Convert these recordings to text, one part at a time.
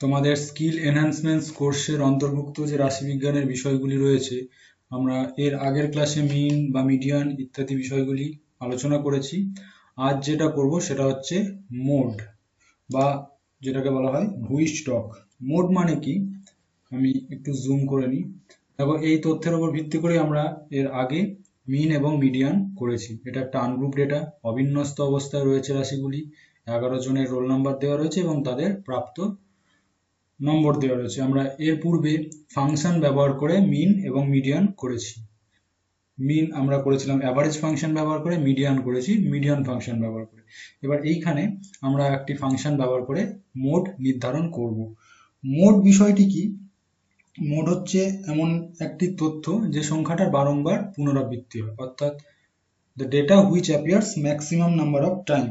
তোমাদের skill enhancements কোর্সের অন্তর্ভুক্ত যে রাশিবিজ্ঞানের বিষয়গুলি রয়েছে, আমরা এর আগের ক্লাসে মিন বা মিডিয়ান ইত্যাদি বিষয়গুলি আলোচনা করেছি। আজ যেটা করব সেটা হচ্ছে মোড বা যেটাকে বলা হয় ভুইস স্টক মোড মানে কি? আমি একটু জুম করে নিই। দেখো, এই তথ্যের উপর ভিত্তি করে আমরা এর আগে মিন এবং মিডিয়ান করেছি। এটা একটা আনগ্রুপ ডেটা, অবিন্যস্ত অবস্থায় রয়েছে রাশিগুলি। এগারো জনের রোল নাম্বার দেওয়া রয়েছে এবং তাদের প্রাপ্ত নম্বর দেওয়া রয়েছে। আমরা এর পূর্বে ফাংশন ব্যবহার করে মিন এবং মিডিয়ান করেছি। মিন আমরা করেছিলাম অ্যাভারেজ ফাংশন ব্যবহার করে মিডিয়ান করেছি মিডিয়ান ফাংশন ব্যবহার করে। এবার এইখানে আমরা একটি ফাংশন ব্যবহার করে মোড নির্ধারণ করব। মোড বিষয়টি কি? মোড হচ্ছে এমন একটি তথ্য যে সংখ্যাটার বারংবার পুনরাবৃত্তি হয়। অর্থাৎ the data which appears maximum number of time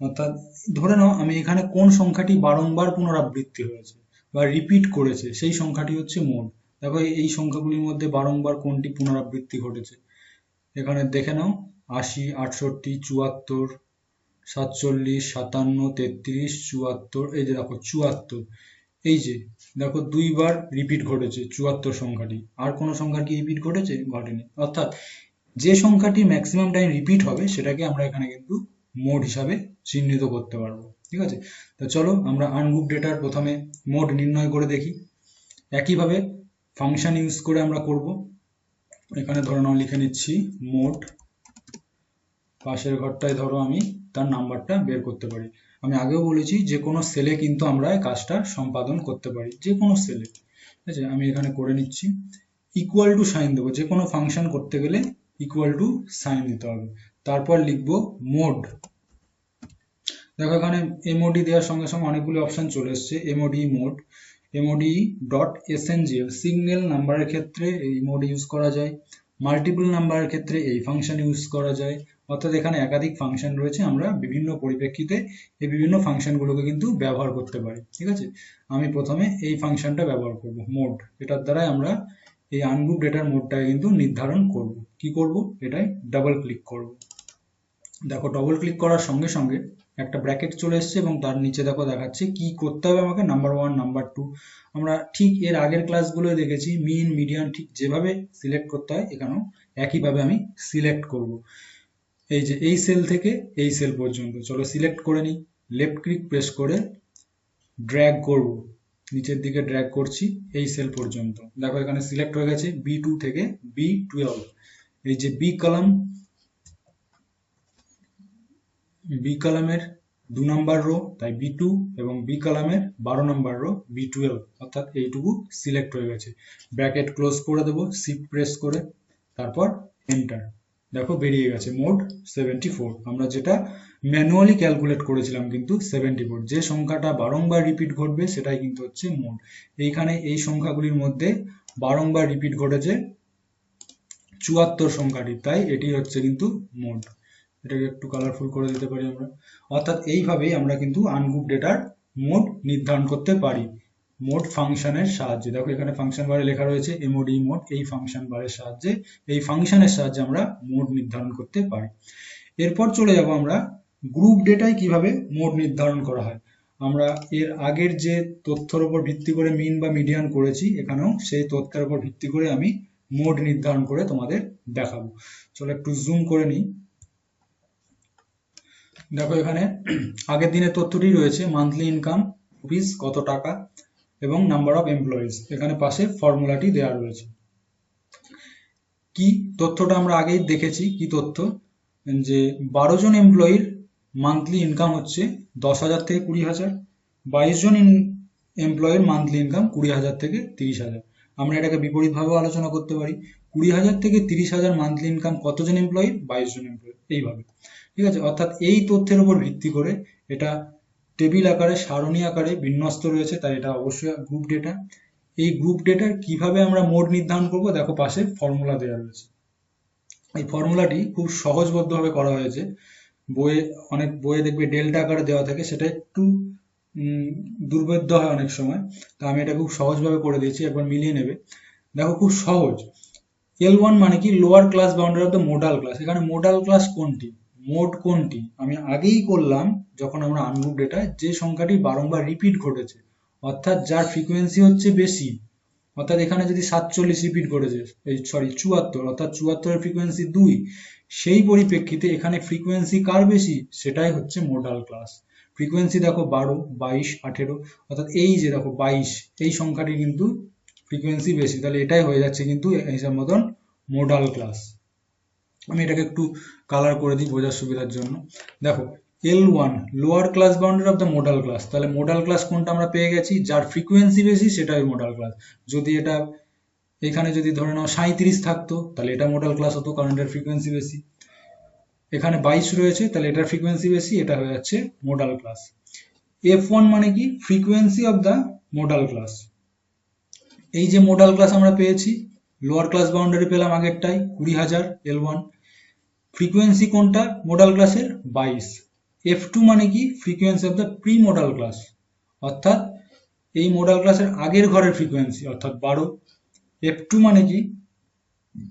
অর্থাৎ ধরে নাও আমি এখানে কোন সংখ্যাটি বারংবার পুনরাবৃত্তি হয়েছে। বা রিপিট করেছে, সেই সংখ্যাটি হচ্ছে মোড দেখো, এই সংখ্যাগুলির মধ্যে বারংবার কোনটি পুনরাবৃত্তি ঘটেছে? এখানে দেখে নাও, আশি, আটষট্টি, চুয়াত্তর, সাতচল্লিশ, সাতান্ন, তেত্রিশ, চুয়াত্তর, এই যে দেখো, চুয়াত্তর। এই যে, দেখো, দুইবার রিপিট ঘটেছে চুয়াত্তর সংখ্যাটি। আর কোনো সংখ্যার কি রিপিট ঘটেছে? ঘটেনি। অর্থাৎ যে সংখ্যাটি ম্যাক্সিমাম টাইম রিপিট হবে, সেটাকে আমরা এখানে কিন্তু মোড হিসাবে চিহ্নিত করতে পারব। ঠিক আছে? তো চলো আমরা আনগ্রুপ ডেটার প্রথমে মোড নির্ণয় করে দেখি। একইভাবে ফাংশন ইউজ করে আমরা করব। এখানে ধরো নাও লিখে নিচ্ছি মোড পাশের ঘরটায় ধরো আমি তার নাম্বারটা বের করতে পারি। আমি আগেও বলেছি যে কোনো সেলে কিন্তু আমরা কাজটা সম্পাদন করতে পারি, যে কোনো সেলে ঠিক আছে? আমি এখানে করে নিচ্ছি। ইকুয়াল টু সাইন দেবো। যে কোনো ফাংশন করতে গেলে ইকুয়াল টু সাইন দিতে হবে। তারপর লিখব মোড দেখো এখানে এমওডি দেওয়ার সঙ্গে সঙ্গে অনেকগুলো অপশন চলে এসছে MOD mode MOD dot SNGL single নাম্বারের ক্ষেত্রে এই মোড ইউজ করা যায় মাল্টিপল নাম্বারের ক্ষেত্রে এই ফাংশন ইউজ করা যায়, অর্থাৎ এখানে একাধিক ফাংশন রয়েছে, আমরা বিভিন্ন পরিপ্রেক্ষিতে এই বিভিন্ন ফাংশনগুলোকে কিন্তু ব্যবহার করতে পারি, ঠিক আছে? আমি প্রথমে এই ফাংশনটা ব্যবহার করব মোড এটার দ্বারাই আমরা এই আনগ্রুপ ডেটার মোডটাকে কিন্তু নির্ধারণ করব, কি করব? এটাই ডাবল ক্লিক করব। দেখো ডবল ক্লিক করার সঙ্গে সঙ্গে একটা ব্র্যাকেট চলে এসছে এবং তার নিচে দেখো দেখাচ্ছে কি করতে হবে আমাকে নাম্বার ওয়ান নাম্বার টু আমরা ঠিক এর আগের ক্লাসগুলোয় দেখেছি মিন মিডিয়ান ঠিক যেভাবে সিলেক্ট করতে হয়, এখানেও একইভাবে আমি সিলেক্ট করব। এই যে, এই সেল থেকে এই সেল পর্যন্ত। চলো সিলেক্ট করে নিই লেফট ক্লিক প্রেস করে ড্র্যাগ করব। নিচের দিকে ড্র্যাগ করছি, এই সেল পর্যন্ত। দেখো এখানে সিলেক্ট হয়ে গেছে বি টু থেকে বি টুয়েলভ এই যে বি কলাম বি কলামের দু নাম্বার রো, তাই বি টু এবং বি কলামের বারো নাম্বার রো, বি টুয়েলভ। অর্থাৎ এইটুকু সিলেক্ট হয়ে গেছে। ব্র্যাকেট ক্লোজ করে দেবো, শিফট প্রেস করে, তারপর এন্টার। দেখো বেরিয়ে গেছে মোড সেভেন্টি ফোর। আমরা যেটা ম্যানুয়ালি ক্যালকুলেট করেছিলাম কিন্তু সেভেন্টি ফোর। যে সংখ্যাটা বারংবার রিপিট ঘটবে, সেটাই কিন্তু হচ্ছে মোড এইখানে এই সংখ্যাগুলির মধ্যে বারংবার রিপিট ঘটেছে চুয়াত্তর সংখ্যাটি, তাই এটি হচ্ছে কিন্তু মোড এটাকে একটু কালারফুল করে দিতে পারি আমরা। অর্থাৎ এইভাবেই আমরা কিন্তু আনগ্রুপ ডেটার মোড নির্ধারণ করতে পারি। মোড ফাংশনের সাহায্যে। দেখো এখানে ফাংশন বারে লেখা রয়েছে এমওডি মোড এই ফাংশন বারের সাহায্যে, এই ফাংশনের সাহায্যে আমরা মোড নির্ধারণ করতে পারি। এরপর চলে যাব আমরা গ্রুপ ডেটায় কীভাবে মোড নির্ধারণ করা হয়। আমরা এর আগের যে তথ্যের উপর ভিত্তি করে মিন বা মিডিয়ান করেছি, এখানেও সেই তথ্যের উপর ভিত্তি করে আমি মোড নির্ধারণ করে তোমাদের দেখাবো। চলো একটু জুম করে নিই। দেখো এখানে, আগের দিনের তথ্যটি রয়েছে মান্থলি ইনকাম রুপিস কত টাকা এবং নাম্বার অফ এমপ্লয়িজ এখানে পাশে ফর্মুলাটি দেওয়া রয়েছে। কি তথ্যটা আমরা আগেই দেখেছি? কি তথ্য? যে বারো জন এমপ্লয়ির মান্থলি ইনকাম হচ্ছে দশ হাজার থেকে কুড়ি হাজার। বাইশ জন এমপ্লয়ির মান্থলি ইনকাম কুড়ি হাজার থেকে তিরিশ হাজার। আমরা এটাকে বিপরীতভাবেও আলোচনা করতে পারি। কুড়ি হাজার থেকে তিরিশ হাজার মান্থলি ইনকাম কতজন এমপ্লয়ি বাইশ জন এমপ্লয়ি এইভাবে। ঠিক আছে? অর্থাৎ এই তথ্যের উপর ভিত্তি করে এটা টেবিল আকারে, সারণী আকারে বিন্যস্ত রয়েছে, তাই এটা অবশ্যই গ্রুপ ডেটা এই গ্রুপ ডেটার কীভাবে আমরা মোড নির্ধারণ করব? দেখো, পাশে ফর্মুলা দেওয়া রয়েছে। এই ফর্মুলাটি খুব সহজবদ্ধভাবে করা হয়েছে। বইয়ে অনেক, বইয়ে দেখবে ডেল্টা আকারে দেওয়া থাকে, সেটা একটু দুর্বেদ্য হয় অনেক সময়। তা আমি এটা খুব সহজভাবে করে দিয়েছি, একবার মিলিয়ে নেবে। দেখো, খুব সহজ। এল ওয়ান মানে কি? Lower class boundary of the modal class এখানে মোডাল ক্লাস কোনটি? মোড কোনটি? আমি আগেই করলাম যখন আমরা আনগ্রুপ ডেটা যে সংখ্যাটি বারংবার রিপিট ঘটেছে। অর্থাৎ যার ফ্রিকোয়েন্সি হচ্ছে বেশি। অর্থাৎ এখানে যদি সাতচল্লিশ রিপিট ঘটেছে, এই সরি চুয়াত্তর, অর্থাৎ চুয়াত্তরের ফ্রিকোয়েন্সি দুই, সেই পরিপ্রেক্ষিতে এখানে ফ্রিকোয়েন্সি কার বেশি? সেটাই হচ্ছে মোডাল ক্লাস ফ্রিকোয়েন্সি দেখো বারো, বাইশ, আঠেরো, অর্থাৎ এই যে দেখো বাইশ, এই সংখ্যাটি কিন্তু ফ্রিকোয়েন্সি বেশি। তাহলে এটাই হয়ে যাচ্ছে কিন্তু হিসাব মতন মোডাল ক্লাস আমি এটাকে একটু কালার করে দিই বোঝার সুবিধার জন্য। দেখো L one lower class boundary of the modal class তাহলে মোডাল ক্লাস কোনটা আমরা পেয়ে গেছি? যার ফ্রিকোয়েন্সি বেশি সেটাই মোডাল ক্লাস যদি এটা এখানে যদি ধরে নাও সাঁত্রিশ থাকতো, তাহলে এটা মোডাল ক্লাস হতো, কারণ এটার ফ্রিকোয়েন্সি বেশি। এখানে বাইশ রয়েছে, তাহলে এটার ফ্রিকোয়েন্সি বেশি, এটা হয়ে যাচ্ছে মোডাল ক্লাস এফ ওয়ান মানে কি? Frequency of the modal class এই যে মোডাল ক্লাস আমরা পেয়েছি লোয়ার ক্লাস বাউন্ডারি পেলাম আগেরটাই কুড়ি হাজার এল ওয়ান ফ্রিকোয়েন্সি কোনটা? মোডাল ক্লাসের বাইশ। এফ টু মানে কি? Frequency of the pre modal class অর্থাৎ এই মোডাল ক্লাসের আগের ঘরের ফ্রিকোয়েন্সি অর্থাৎ বারো। এফ টু মানে কি?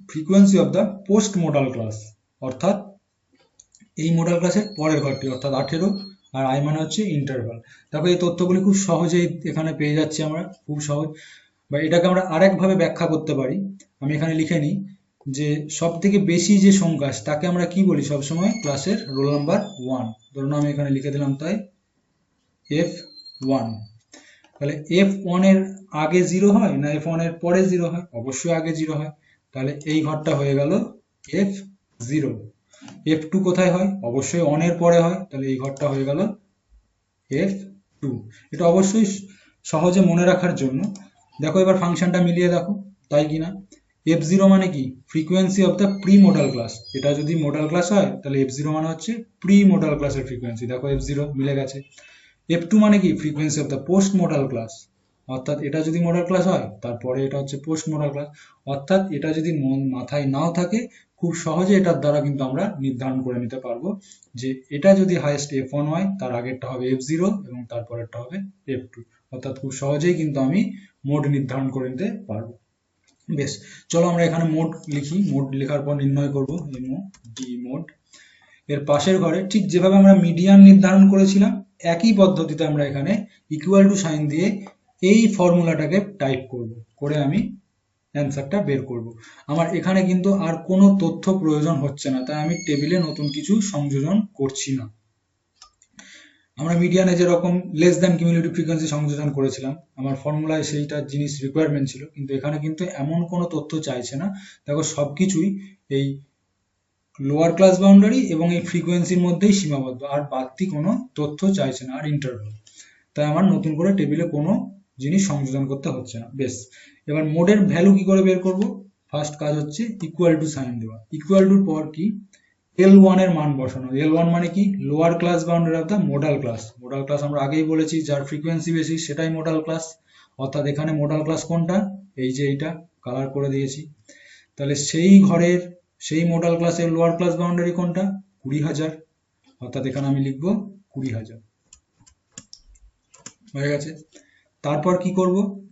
Frequency of the post modal class অর্থাৎ এই মোডাল ক্লাসের পরের ঘরটি, অর্থাৎ আঠেরো। আর আই মানে হচ্ছে ইন্টারভাল দেখো এই তথ্যগুলি খুব সহজেই এখানে পেয়ে যাচ্ছি আমরা, খুব সহজ। বা এটাকে আমরা আরেকভাবে ব্যাখ্যা করতে পারি। আমি এখানে লিখে নিই যে সব থেকে বেশি যে সংখ্যা, তাকে আমরা কি বলি সবসময়? ক্লাসের রোল নাম্বার ওয়ান। ধরুন আমি এখানে লিখে দিলাম তাই, এফ ওয়ান। তাহলে এফ ওয়ানের আগে জিরো হয় না এফ ওয়ানের পরে জিরো হয়? অবশ্যই আগে জিরো হয়। তাহলে এই ঘরটা হয়ে গেল এফ জিরো। এফ টু কোথায় হয়? অবশ্যই অনের পরে হয়। তাহলে এই ঘরটা হয়ে গেল এফ টু। এটা অবশ্যই সহজে মনে রাখার জন্য দেখো এবার ফাংশনটা মিলিয়ে দেখো, তাই কিনা? এফ জিরো মানে কি? Frequency of the pre modal class এটা যদি মোডাল ক্লাস হয়, তাহলে এফ জিরো মানে হচ্ছে প্রি মোডাল ক্লাসের ফ্রিকোয়েন্সি দেখো এফ জিরো মিলে গেছে। এফ টু মানে কি? Frequency of the post modal class অর্থাৎ এটা যদি মোডাল ক্লাস হয়, তারপরে এটা হচ্ছে পোস্ট মোডাল ক্লাস অর্থাৎ এটা যদি মাথায় নাও থাকে, খুব সহজে এটার দ্বারা কিন্তু আমরা নির্ধারণ করে নিতে পারব যে এটা যদি হাইয়েস্ট এফ ওয়ান হয়, তার আগেরটা হবে এফ জিরো এবং তারপরেরটা হবে এফ টু অর্থাৎ খুব সহজেই কিন্তু আমি মোড নির্ধারণ করে নিতে পারব। বেশ, চলো আমরা এখানে মোড লিখি। মোড লেখার পর নির্ণয় করব এমও ডি মোড এর পাশের ঘরে ঠিক যেভাবে আমরা মিডিয়ান নির্ধারণ করেছিলাম, একই পদ্ধতিতে আমরা এখানে ইকুয়াল টু সাইন দিয়ে এই ফর্মুলাটাকে টাইপ করব। করে আমি অ্যান্সারটা বের করব। আমার এখানে কিন্তু আর কোনো তথ্য প্রয়োজন হচ্ছে না, তাই আমি টেবিলে নতুন কিছু সংযোজন করছি না। আমরা মিডিয়ানে যেরকম লেস দ্যান কিউমুলেটিভ ফ্রিকোয়েন্সি সংযোজন করেছিলাম, আমার ফর্মুলায় সেইটা জিনিস রিকোয়ারমেন্ট ছিল, কিন্তু এখানে কিন্তু এমন কোনো তথ্য চাইছে না। দেখো সব কিছুই এই লোয়ার ক্লাস বাউন্ডারি এবং এই ফ্রিকোয়েন্সির মধ্যেই সীমাবদ্ধ, আর বাড়তি কোনো তথ্য চাইছে না, আর ইন্টারভাল তাই আমার নতুন করে টেবিলে কোনো জিনিস সংযোজন করতে হচ্ছে না, বেশ। এবার মোডের ভ্যালু কি করে বের করব? ফার্স্ট কাজ হচ্ছে ইকুয়াল টু সাইন দেওয়া। ইকুয়াল টুর পর কি? এল ওয়ানের মান বসানো। এল ওয়ান মানে কি? Lower class boundary of the modal class modal class আমরা আগেই বলেছি, যার ফ্রিকোয়েন্সি বেশি, সেটাই মোডাল ক্লাস অর্থাৎ এখানে মোডাল ক্লাস কোনটা? এই যে এইটা কালার করে দিয়েছি। তাহলে সেই ঘরের, সেই মোডাল ক্লাসের লোয়ার ক্লাস বাউন্ডারি কোনটা? কুড়ি হাজার। অর্থাৎ এখানে আমি লিখব কুড়ি হাজার। হয়ে গেছে? তারপর কি করব?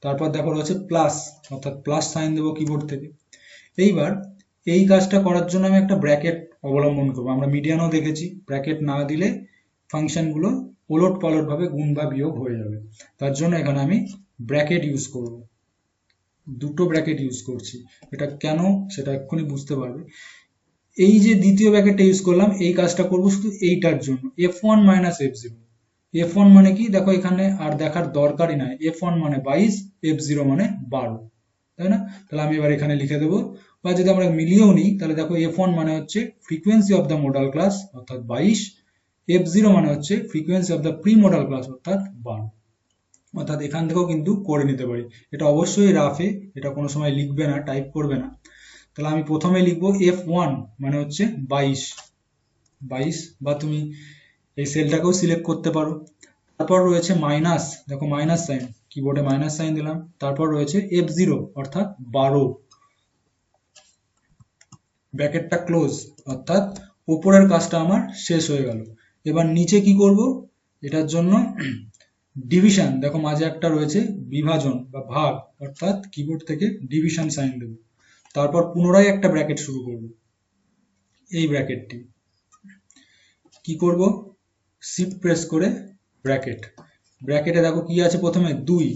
তারপর দেখো রয়েছে প্লাস অর্থাৎ প্লাস সাইন দেবো কিবোর্ড থেকে। এইবার এই কাজটা করার জন্য আমি একটা ব্র্যাকেট অবলম্বন করব। আমরা মিডিয়ানও দেখেছি ব্র্যাকেট না দিলে ফাংশনগুলো ওলট পালট ভাবে গুণ বা বিয়োগ হয়ে যাবে। তার জন্য এখানে আমি ব্র্যাকেট ইউজ করব। দুটো ব্র্যাকেট ইউজ করছি। এটা কেন সেটা এক্ষুনি বুঝতে পারবে। এই যে দ্বিতীয় ব্র্যাকেটটা ইউজ করলাম, এই কাজটা করব শুধু এইটার জন্য। F one minus F zero F one মানে কি? দেখো এখানে আর দেখার দরকারই নাই। এফ ওয়ান মানে বাইশ এফ জিরো মানে বারো। তাই না? তাহলে আমি এবার এখানে লিখে দেবো। বা যদি আমরা মিলিয়েও নিই, তাহলে দেখো এফ ওয়ান মানে হচ্ছে frequency of the modal class অর্থাৎ বাইশ। এফ জিরো মানে হচ্ছে frequency of the pre modal class অর্থাৎ বারো অর্থাৎ এখান থেকেও কিন্তু করে নিতে পারি। এটা অবশ্যই রাফে এটা কোনো সময় লিখবে না টাইপ করবে না। তাহলে আমি প্রথমে লিখব এফ ওয়ান মানে হচ্ছে বাইশ। বাইশ, বা তুমি এই সেলটাকেও সিলেক্ট করতে পারো। তারপর রয়েছে মাইনাস দেখো মাইনাস সাইন কিবোর্ডে মাইনাস সাইন দিলাম। তারপর রয়েছে এফ জিরো অর্থাৎ বারো। ব্র্যাকেটটা ক্লোজ অর্থাৎ উপরের কাজটা আমার শেষ হয়ে গেল। এবার নিচে কি করব? এটার জন্য ডিভিশন দেখো মাঝে একটা রয়েছে বিভাজন বা ভাগ, অর্থাৎ কিবোর্ড থেকে ডিভিশন সাইন দেব। তারপর পুনরায় একটা ব্র্যাকেট শুরু করব। এই ব্র্যাকেটটি কি করব? শিফট প্রেস করে ব্র্যাকেট ব্র্যাকেটে দেখো কি আছে প্রথমে? দুই।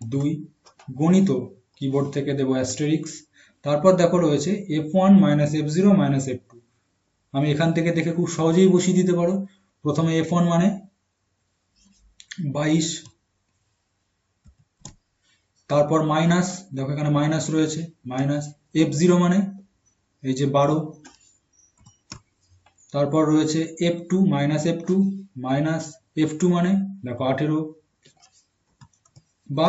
দুই, গণিত। কিবোর্ড থেকে দেবো অ্যাস্টেরিক্স তারপর দেখো রয়েছে F one minus F zero minus F two আমি এখান থেকে দেখে খুব সহজেই বসিয়ে দিতে পারো। প্রথমে এফ ওয়ান মানে বাইশ, তারপর মাইনাস দেখো এখানে মাইনাস রয়েছে মাইনাস এফ জিরো মানে এই যে বারো, তারপর রয়েছে F two minus F two minus F two মানে দেখো আঠেরো, বা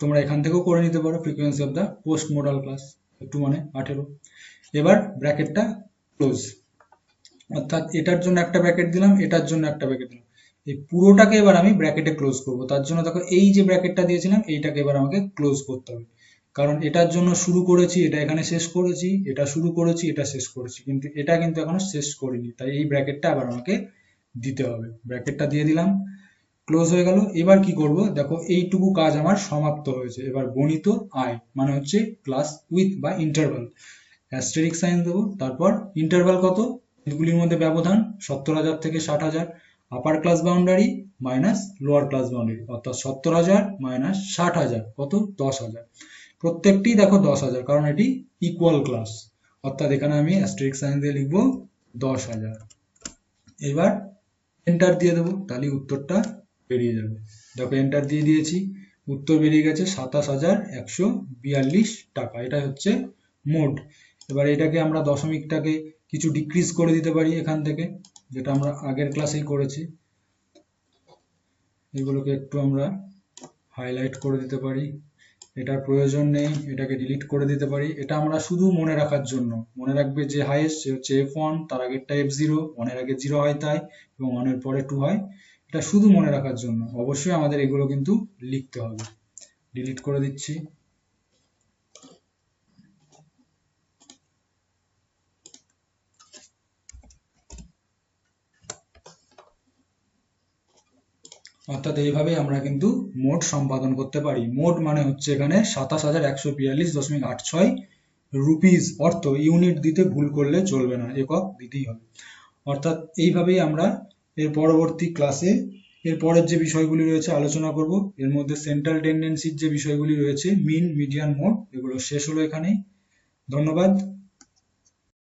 তোমরা এখান থেকেও করে নিতে পারো frequency of the post modal class F two মানে আঠেরো। এবার ব্র্যাকেটটা ক্লোজ। অর্থাৎ এটার জন্য একটা ব্র্যাকেট দিলাম, এটার জন্য একটা ব্র্যাকেট দিলাম। এই পুরোটাকে এবার আমি ব্র্যাকেটে ক্লোজ করব। তার জন্য দেখো, এই যে ব্র্যাকেটটা দিয়েছিলাম, এইটাকে এবার আমাকে ক্লোজ করতে হবে। কারণ এটার জন্য শুরু করেছি, এটা এখানে শেষ করেছি, এটা শুরু করেছি, এটা শেষ করেছি। কিন্তু এটা কিন্তু এখনও শেষ করিনি। তাই এই ব্র্যাকেটটা আবার আমাকে দিতে হবে। ব্র্যাকেটটা দিয়ে দিলাম। ক্লোজ হয়ে গেল। এবার কি করব? দেখো, এইটুকু কাজ আমার সমাপ্ত হয়েছে। এবার গণিত আয় মানে হচ্ছে ক্লাস উইথ বা ইন্টারভাল অ্যাস্টেরিক সাইন দেবো। তারপর ইন্টারভাল কত? এগুলির মধ্যে ব্যবধান সত্তর হাজার থেকে ষাট হাজার। Upper class boundary minus lower class boundary অর্থাৎ সত্তর হাজার মাইনাস ষাট হাজার। কত? দশ হাজার। প্রত্যেকটি দেখো দশ হাজার, কারণ এটি ইকুয়াল ক্লাস অর্থাৎ এখানে আমি অ্যাস্টেরিক সাইন দিয়ে লিখব দশ হাজার। এবার এন্টার দিয়ে দেবো। তাহলে উত্তরটা বেরিয়ে যাবে। দেখো এন্টার দিয়ে দিয়েছি। উত্তর বেরিয়ে গেছে সাতাশ হাজার একশো বিয়াল্লিশ টাকা। এটা হচ্ছে মোট। এবার এটাকে আমরা দশমিকটাকে কিছু ডিক্রিজ করে দিতে পারি এখান থেকে, যেটা আমরা আগের ক্লাসেই করেছি। এগুলোকে একটু আমরা হাইলাইট করে দিতে পারি। এটার প্রয়োজন নেই, এটাকে ডিলিট করে দিতে পারি। এটা আমরা শুধু মনে রাখার জন্য। মনে রাখবে যে হাইয়েস্ট সে হচ্ছে এফ ওয়ান তার আগেরটা এফ জিরো ওয়ানের আগে জিরো হয় তাই, এবং ওয়ানের পরে টু হয়। এটা শুধু মনে রাখার জন্য। অবশ্যই আমাদের এগুলো কিন্তু লিখতে হবে। ডিলিট করে দিচ্ছি। অর্থাৎ এইভাবেই আমরা কিন্তু মোট সম্পাদন করতে পারি। মোট মানে হচ্ছে এখানে সাতাশ হাজার একশো বিয়াল্লিশ দশমিক আট ছয় রুপিস। অর্থ ইউনিট দিতে ভুল করলে চলবে না। একক দিতেই হবে। অর্থাৎ এইভাবেই আমরা এর পরবর্তী ক্লাসে এর পরের যে বিষয়গুলি রয়েছে আলোচনা করব, এর মধ্যে সেন্ট্রাল টেন্ডেন্সির যে বিষয়গুলি রয়েছে মিন মিডিয়ান মোড এগুলো শেষ হলো এখানেই। ধন্যবাদ।